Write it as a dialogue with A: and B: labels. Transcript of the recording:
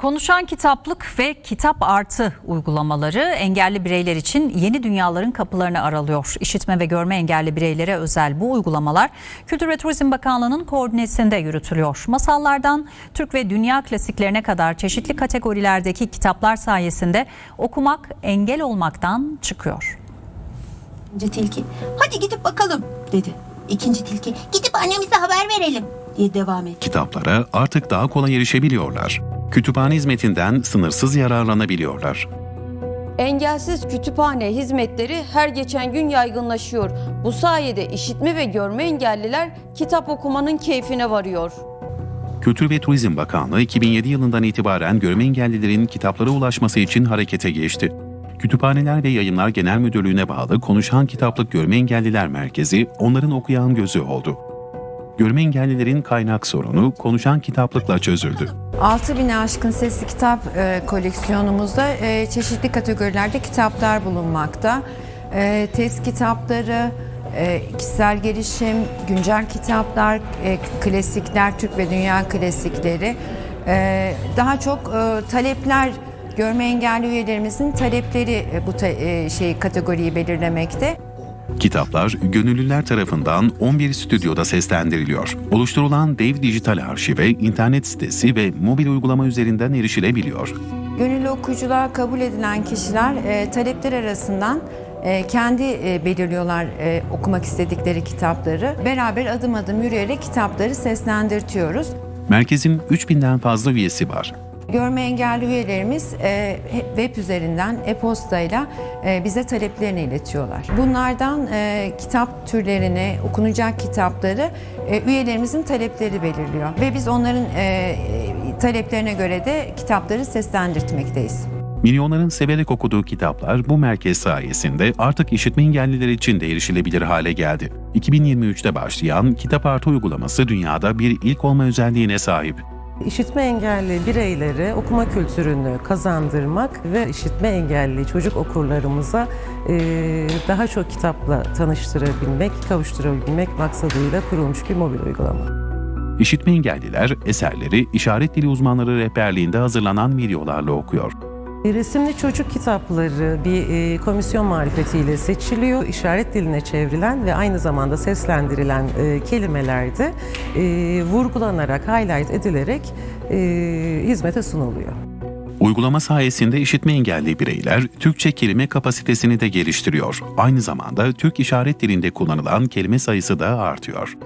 A: Konuşan kitaplık ve kitap artı uygulamaları engelli bireyler için yeni dünyaların kapılarını aralıyor. İşitme ve görme engelli bireylere özel bu uygulamalar Kültür ve Turizm Bakanlığı'nın koordinesinde yürütülüyor. Masallardan Türk ve dünya klasiklerine kadar çeşitli kategorilerdeki kitaplar sayesinde okumak engel olmaktan çıkıyor.
B: İkinci tilki hadi gidip bakalım dedi. İkinci tilki gidip annemize haber verelim diye devam etti.
C: kitaplara artık daha kolay erişebiliyorlar. Kütüphane hizmetinden sınırsız yararlanabiliyorlar.
D: Engelsiz kütüphane hizmetleri her geçen gün yaygınlaşıyor. Bu sayede işitme ve görme engelliler kitap okumanın keyfine varıyor.
C: Kültür ve Turizm Bakanlığı 2007 yılından itibaren görme engellilerin kitaplara ulaşması için harekete geçti. Kütüphaneler ve Yayınlar Genel Müdürlüğü'ne bağlı Konuşan Kitaplık Görme Engelliler Merkezi onların okuyan gözü oldu. Görme engellilerin kaynak sorunu konuşan kitaplıkla çözüldü.
E: 6000'e aşkın sesli kitap e, koleksiyonumuzda e, çeşitli kategorilerde kitaplar bulunmakta. E, test kitapları, e, kişisel gelişim, güncel kitaplar, e, klasikler, Türk ve dünya klasikleri. E, daha çok e, talepler, görme engelli üyelerimizin talepleri e, bu ta- e, şey kategoriyi belirlemekte.
C: Kitaplar gönüllüler tarafından 11 stüdyoda seslendiriliyor. Oluşturulan dev dijital arşive internet sitesi ve mobil uygulama üzerinden erişilebiliyor.
E: Gönüllü okuyuculuğa kabul edilen kişiler e, talepler arasından e, kendi e, belirliyorlar e, okumak istedikleri kitapları. Beraber adım adım yürüyerek kitapları seslendirtiyoruz.
C: Merkezin 3000'den fazla üyesi var.
E: Görme engelli üyelerimiz e, web üzerinden e-postayla e, bize taleplerini iletiyorlar. Bunlardan e, kitap türlerini, okunacak kitapları e, üyelerimizin talepleri belirliyor. Ve biz onların taleplerine göre de kitapları seslendirtmekteyiz.
C: Milyonların severek okuduğu kitaplar bu merkez sayesinde artık işitme engelliler için de erişilebilir hale geldi. 2023'te başlayan Kitap Artı uygulaması dünyada bir ilk olma özelliğine sahip.
F: İşitme engelli bireylere okuma kültürünü kazandırmak ve işitme engelli çocuk okurlarımıza daha çok kitapla tanıştırabilmek, kavuşturabilmek maksadıyla kurulmuş bir mobil uygulama.
C: İşitme engelliler eserleri işaret dili uzmanları rehberliğinde hazırlanan videolarla okuyor.
F: E, Resimli çocuk kitapları bir e, komisyon marifetiyle seçiliyor. İşaret diline çevrilen ve aynı zamanda seslendirilen e, kelimeler de e, vurgulanarak, highlight edilerek hizmete sunuluyor.
C: Uygulama sayesinde işitme engelli bireyler Türkçe kelime kapasitesini de geliştiriyor. Aynı zamanda Türk işaret dilinde kullanılan kelime sayısı da artıyor.